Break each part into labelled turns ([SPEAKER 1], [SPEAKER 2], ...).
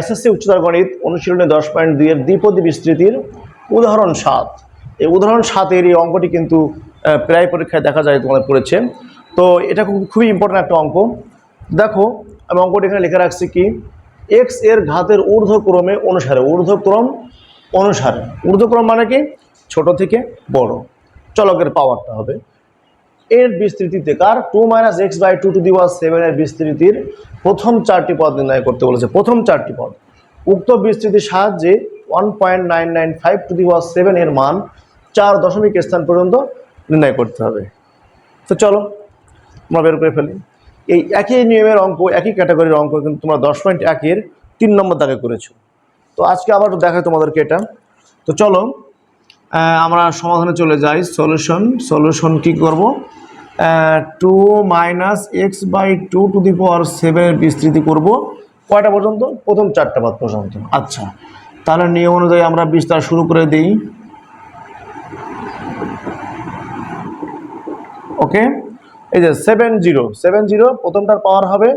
[SPEAKER 1] SSC উচ্চতর গণিত অনুশীলনে দশ পয়েন্ট দুইয়ের দ্বিপদী বিস্তৃতির উদাহরণ সাত। এই উদাহরণ সাতের এই অঙ্কটি কিন্তু প্রায় পরীক্ষায় দেখা যায় তোমাদের পড়েছে। তো এটা খুব, খুবই ইম্পর্ট্যান্ট একটা অঙ্ক। দেখো, আমি অঙ্কটি এখানে লিখে রাখছি কি? এক্সের ঘাতের ঊর্ধ্বক্রমে অনুসারে, ঊর্ধ্বক্রম অনুসারে। ঊর্ধ্বক্রম মানে কি? ছোট থেকে বড়। চলকের পাওয়ারটা হবে। এর বিস্তৃতিতে কার? Two minus x by two to the power সেভেনের বিস্তৃতির প্রথম চারটি পদ নির্ণয় করতে বলেছে। প্রথম চারটি পদ। উক্ত বিস্তৃতির সাহায্যে one point nine nine five to the power seven এর মান চার দশমিক স্থান পর্যন্ত নির্ণয় করতে হবে। তো চলো, আমরা বের করে ফেলি। এই একই নিয়মের অঙ্ক, একই ক্যাটাগরির অঙ্ক কিন্তু তোমরা দশ পয়েন্ট একের তিন নম্বর দাগে করেছ। তো আজকে আবার দেখায় তোমাদেরকে এটা। তো চলো আমরা সমাধানে চলে যাই সলিউশন সলিউশন কি করব? Two minus x by two to the power সেভেনের বিস্তৃতি করব। কয়টা পর্যন্ত? প্রথম চারটা বাদ পর্যন্ত। আচ্ছা তাহলে নিয়ম অনুযায়ী আমরা বিস্তার শুরু করে দিই। ওকে এই যে সেভেন জিরো সেভেন জিরো প্রথমটার পাওয়ার হবে,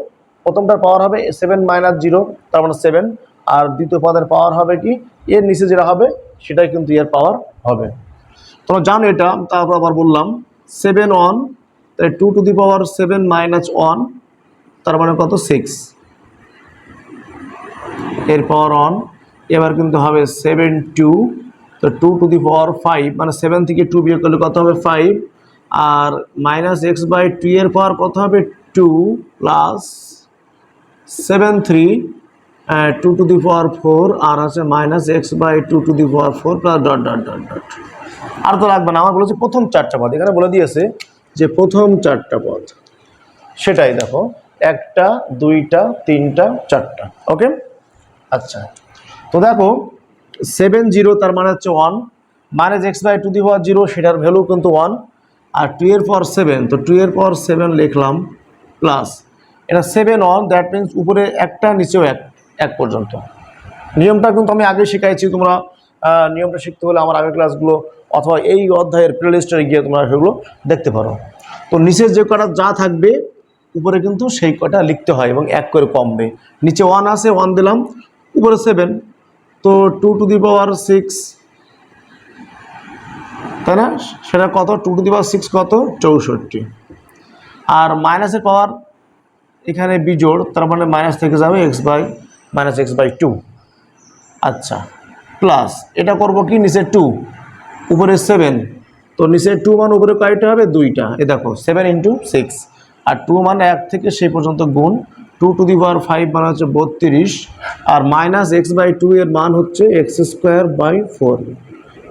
[SPEAKER 1] প্রথমটার পাওয়ার হবে সেভেন মাইনাস জিরো তার মানে সেভেন আর দ্বিতীয় পদের পাওয়ার হবে কি? এর নিচে যেটা হবে, সেটাই কিন্তু এর পাওয়ার হবে। তোমরা জানো এটা, তারপর আবার বললাম সেভেন ওয়ান তাই two to the power seven minus one তার মানে কত? সিক্স এর পাওয়ার অন এবার কিন্তু হবে সেভেন টু তো two to the power five মানে সেভেন থেকে টু বিয়োগ করলে কত হবে? ফাইভ আর মাইনাস এক্স বাই টু এর পাওয়ার কত হবে? Two plus seven three two to the power four আর আছে minus x by two to the power four plus dot dot dot dot আর তো লাগবে না, আমার বলেছে প্রথম চারটা পদ, এখানে বলে দিয়েছে যে প্রথম চারটা পদ। সেটাই দেখো, একটা, দুইটা, তিনটা, চারটা ওকে আচ্ছা তো দেখো সেভেন জিরো তার মানে হচ্ছে one minus x by two to power zero সেটার ভ্যালু কিন্তু ওয়ান আর টু এর পর সেভেন তো টু এর পর সেভেন লিখলাম প্লাস এটা সেভেন ওয়ান দ্যাট মিনস উপরে একটা, নিচেও এক এক পর্যন্ত। নিয়মটা কিন্তু আমি আগে শিখাইছি, তোমরা নিয়মটা শিখতে হলে আমার আগের ক্লাসগুলো অথবা এই অধ্যায়ের প্লেলিস্টে গিয়ে তোমরা সেগুলো দেখতে পারো। তো নিচের যে কটা যা থাকবে, উপরে কিন্তু সেই কটা লিখতে হয় এবং এক করে কমবে। নিচে ওয়ান আছে ওয়ান দিলাম, উপরে সেভেন তো two to the power six তাই না? সেটা কত? Two to the power six কত? চৌষট্টি। আর মাইনাসের পাওয়ার এখানে বিজোড় তার মানে মাইনাস থেকে যাবে x by minus x by two আচ্ছা প্লাস এটা করব কি নিচে টু উপরে সেভেন তো নিচে টু মান উপরে কয়টা হবে? দুইটা। এ দেখো সেভেন ইন্টু সিক্স আর টু মান এক থেকে সেই পর্যন্ত গুণ two to the power five মান হচ্ছে বত্রিশ। আর মাইনাস এক্স বাই টু এর মান হচ্ছে x square by four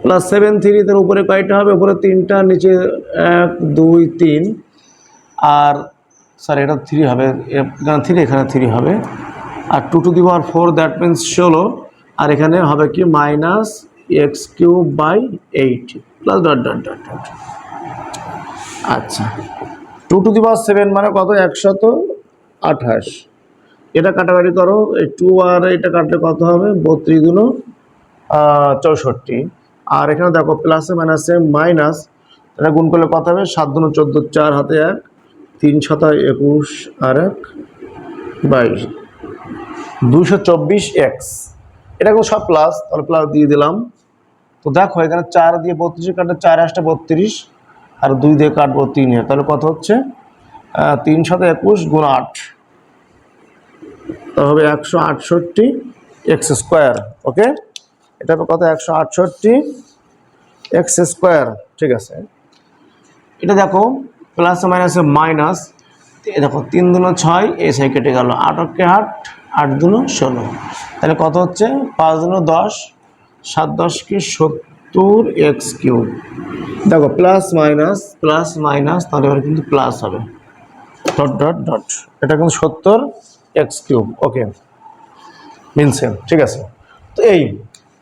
[SPEAKER 1] plus seven three তার উপরে কয়টা হবে? উপরে তিনটা, নিচে এক, দুই, তিন। আর স্যার এটা থ্রি হবে। এখানে থ্রি এখানে থ্রি হবে। আর two to the power four that means ষোলো। আর এখানে হবে কি? Minus x cube by eight plus dot dot dot dot আচ্ছা। Two to the power seven মানে কত? একশত আঠাশ। এটা কাটাকাটি করো। এই টু আর এটা কাটলে কত হবে? বত্রিশ গুণ চৌষট্টি। আর এখানে দেখো প্লাসে মাইনাসে মাইনাস এটা গুণ করলে কত হবে? সাত দুনো চোদ্দ, চার হাতে এক। তিন ছতা একুশ আর এক, বাইশ। দুশো চব্বিশ এক্স এটা কিন্তু সব প্লাস তাহলে প্লাস দিয়ে দিলাম। তো দেখো, এখানে চার দিয়ে বত্রিশে কাটলে চার আসটা বত্রিশ, আর দুই দিয়ে কাটবো তিনে তাহলে কত হচ্ছে? তিন শত একুশ গুণ আট। তা হবে একশো আটষট্টি এক্স স্কোয়ার ওকে এটা হবে কত? একশো আটষট্টি এক্স স্কোয়ার ঠিক আছে। এটা দেখো প্লাস মাইনাসে মাইনাস দেখো, তিন দুনো ছয়, এই সাই কেটে গেল। আটকে আট। আট দুনো ষোলো। তাহলে কত হচ্ছে? পাঁচ দুনো দশ, সাত দশ কি সত্তর এক্স কিউব। দেখো, প্লাস মাইনাস প্লাস মাইনাস, তাহলে এবার কিন্তু প্লাস হবে। Dot dot dot. এটা কিন্তু সত্তর এক্স কিউব। ওকে মিলছে ঠিক আছে। তো এই,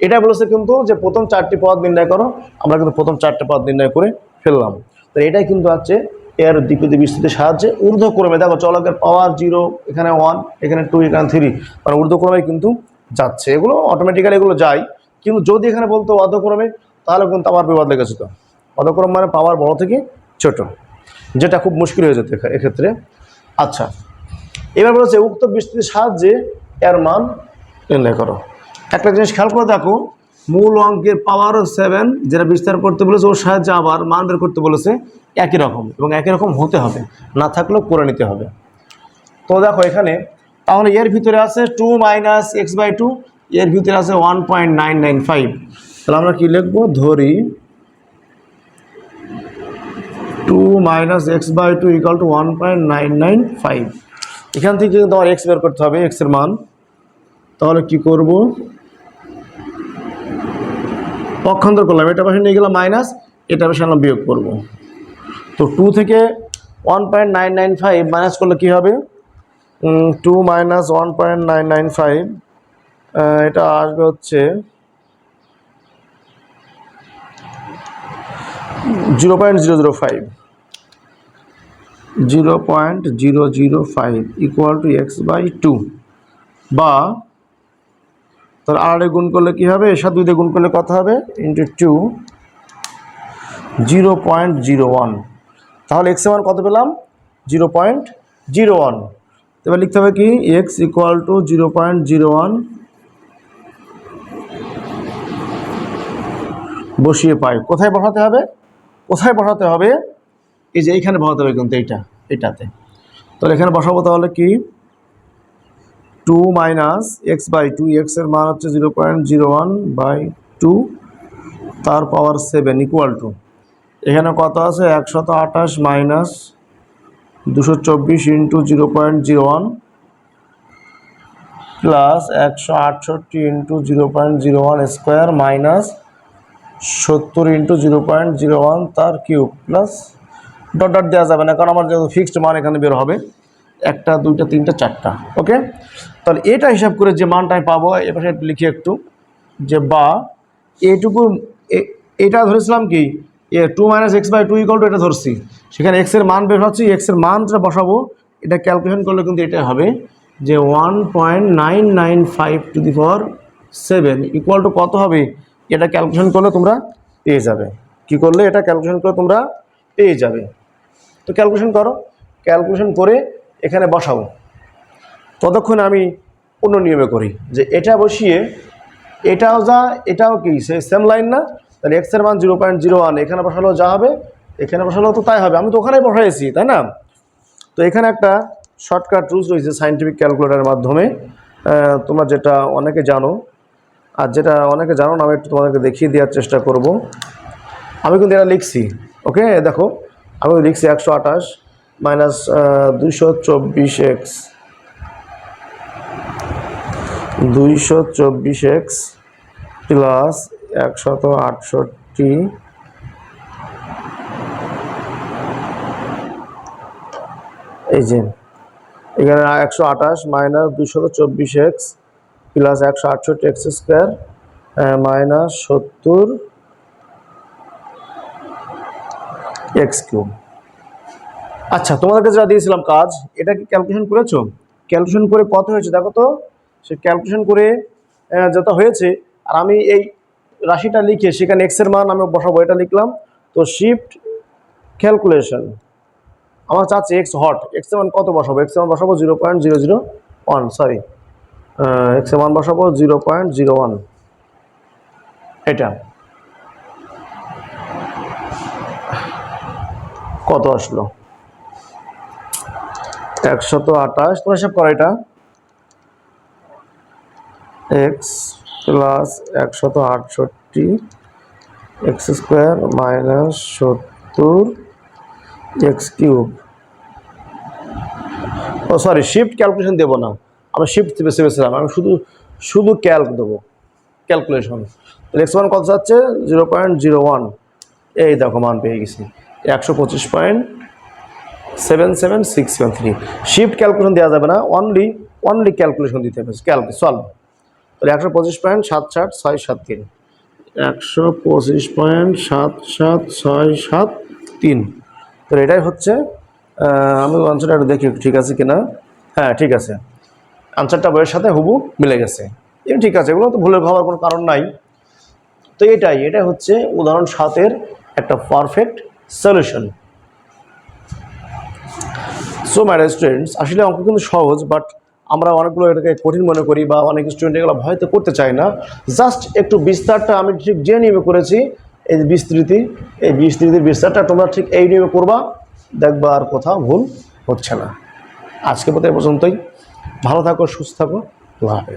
[SPEAKER 1] এটা বলেছে কিন্তু যে প্রথম চারটি পদ নির্ণয় করো, আমরা কিন্তু প্রথম চারটি পদ নির্ণয় করে ফেললাম। তো এটাই কিন্তু হচ্ছে এর দ্বিপদী বিস্তৃতির সাহায্যে ঊর্ধ্বক্রমে, দেখো চলকের পাওয়ার জিরো এখানে ওয়ান এখানে টু এখানে থ্রি মানে ঊর্ধ্বক্রমে কিন্তু যাচ্ছে। এগুলো অটোমেটিক্যালি এগুলো যায়, কিন্তু যদি এখানে বলতো অধক্রমে, তাহলে কিন্তু আবার বিবাদ লেগেছে তো অধক্রম মানে পাওয়ার বড় থেকে ছোট, যেটা খুব মুশকিল হয়ে যেত এক্ষেত্রে। আচ্ছা এবার বলেছে, উক্ত বিস্তৃতির সাহায্যে এর মান নির্ণয় করো। একটা জিনিস খেয়াল করে দেখো মূল অঙ্কের পাওয়ারও সেভেন যেটা বিস্তার করতে বলেছে, ওর সাহায্যে আবার মান বের করতে বলেছে, একই রকম এবং একই রকম হতে হবে, না থাকলেও করে নিতে হবে। তো দেখো এখানে, তাহলে এর ভিতরে আছে two minus x by two এর ভিতরে আছে one point nine nine five তাহলে আমরা কী লিখব? ধরি two minus x by two equal to one point nine nine five এখান থেকে কিন্তু আমার এক্স বের করতে হবে এক্সের মান। তাহলে কি করব? পক্ষান্তর করলাম। এটা পাশে নিয়ে গেলাম মাইনাস এটা পাশে আমরা বিয়োগ করব। তো টু থেকে one point nine nine five minus করলে কী হবে? Two minus one point nine nine five এটা আসবে হচ্ছে zero point zero zero five zero point zero zero five equal to x by two বা তোর আড়ে গুণ করলে কী হবে? এর সাথে দুই দিয়ে গুণ করলে কত হবে? Into two zero point zero one তাহলে এক্স মান কত পেলাম? জিরো পয়েন্ট জিরো ওয়ান এবার লিখতে হবে কি? X equal to zero point zero one বসিয়ে পাই। কোথায় বসাতে হবে? কোথায় বসাতে হবে? এই যে এইখানে বসাতে হবে কিন্তু এইটা, এটাতে। তাহলে এখানে বসাবো তাহলে কি? Two minus x by two এক্সের মান হচ্ছে zero point zero one by two তার পাওয়ার সেভেন ইকুয়াল টু এখানে কত আছে? একশত আঠাশ মাইনাস দুশো চব্বিশ into zero point zero one plus একশো আটষট্টি into zero point zero one square minus সত্তর into zero point zero one তার কিউব প্লাস ডট ডট দেওয়া যাবে না, কারণ আমার যেহেতু ফিক্সড মান এখানে বের হবে। একটা, দুইটা, তিনটা, চারটা, ওকে? তাহলে এটা হিসাব করে যে মানটা আমি পাবো এপাশে লিখি একটু, যে বা, এটুকু এটা ধরেছিলাম কি, এ two minus x by two equal two এটা ধরছি, সেখানে এক্সের মান বের হচ্ছে এক্সের মান যেটা বসাবো, এটা ক্যালকুলেশন করলে কিন্তু এটা হবে যে one point nine nine five to the power seven equal to কত হবে, এটা ক্যালকুলেশন করলে তোমরা পেয়ে যাবে, কি করলে? এটা ক্যালকুলেশন করে তোমরা পেয়ে যাবে, তো ক্যালকুলেশন করো ক্যালকুলেশন করে এখানে বসাও ততক্ষণ আমি অন্য নিয়মে করি যে এটা বসিয়ে, এটাও যা, এটাও কি সেম লাইন না? তাহলে এক্সের মান জিরো পয়েন্ট জিরো ওয়ান এখানে বসালেও যা হবে, এখানে বসালেও তো তাই হবে। আমি তো ওখানেই বসাইছি, তাই না? তো এখানে একটা শর্টকাট রুলস রয়েছে সাইন্টিফিক ক্যালকুলেটারের মাধ্যমে। তোমরা যেটা অনেকে জানো, আর যেটা অনেকে জানো না, আমি একটু তোমাদেরকে দেখিয়ে দেওয়ার চেষ্টা করব। আমি কিন্তু এটা লিখছি ওকে দেখো, আমি লিখছি একশো আঠাশ মাইনাস দুইশো চব্বিশ এক্স। দুইশো চব্বিশ এক্স প্লাস একশত আটষট্টি। এই যে, এখানে একশো আঠাশ মাইনাস দুশো চব্বিশ এক্স প্লাস একশো আটষট্টি এক্স স্কোয়ার মাইনাস সত্তর এক্স কিউব। আচ্ছা তোমাদেরকে যা দিয়েছিলাম কাজ, এটা কি ক্যালকুলেশন করেছ? ক্যালকুলেশন করে কত হয়েছে? দেখো তো, সে ক্যালকুলেশন করে যত হয়েছে, আর আমি এই রাশিটা লিখে সেখানে এক্সের মান আমি বসাবো, এটা লিখলাম। তো শিফট ক্যালকুলেশন আমার চাচ্ছে এক্স হট এক্স মান কত বসাবো? এক্স মান বসাবো zero point zero zero one sorry x মান বসাবো জিরো পয়েন্ট জিরো ওয়ান এটা। কত আসলো? একশত আঠাশ। তোমরা হিসাব করো এটা। এক্স প্লাস একশত আটষট্টি এক্স স্কোয়ার মাইনাস সত্তর এক্স কিউব ও সরি শিফট ক্যালকুলেশন দেবো না। আমি শিফট বেছে বেছিলাম আমি শুধু শুধু ক্যালক দেবো। ক্যালকুলেশন এক্স ওয়ান কত যাচ্ছে? জিরো পয়েন্ট জিরো ওয়ান এই দেখো, মান পেয়ে গেছি। একশো পঁচিশ point seven seven six seven three shift calculation দেওয়া যাবে না অনলি অনলি ক্যালকুলেশন দিতে হবে। ক্যালক সলভ তাহলে একশো পঁচিশ পয়েন্ট সাত সাত ছয় সাত তিন। একশো পঁচিশ পয়েন্ট সাত সাত ছয় সাত তিন। তো এটাই হচ্ছে আমি আনসারটা একটু দেখি ঠিক আছে কিনা? হ্যাঁ ঠিক আছে। আনসারটা বইয়ের সাথে হুবু মিলে গেছে। এ ঠিক আছে এগুলো তো ভুলের হওয়ার কোনো কারণ নাই। তো এটাই এটা হচ্ছে উদাহরণ সাতের একটা perfect solution so my students আসলে অঙ্ক কিন্তু সহজ বাট আমরা অনেকগুলো এটাকে কঠিন মনে করি বা অনেক স্টুডেন্ট এগুলো ভয়তে করতে চায় না। জাস্ট একটু বিস্তারটা আমি ঠিক যে নিয়মে করেছি, এই বিস্তৃতি, এই বিস্তৃতির বিস্তারটা তোমরা ঠিক এই নিয়মে করবা, দেখবা আর কোথাও ভুল হচ্ছে না। আজকে এ পর্যন্তই। ভালো থাকো, সুস্থ থাকো। আল্লাহ হাফেজ।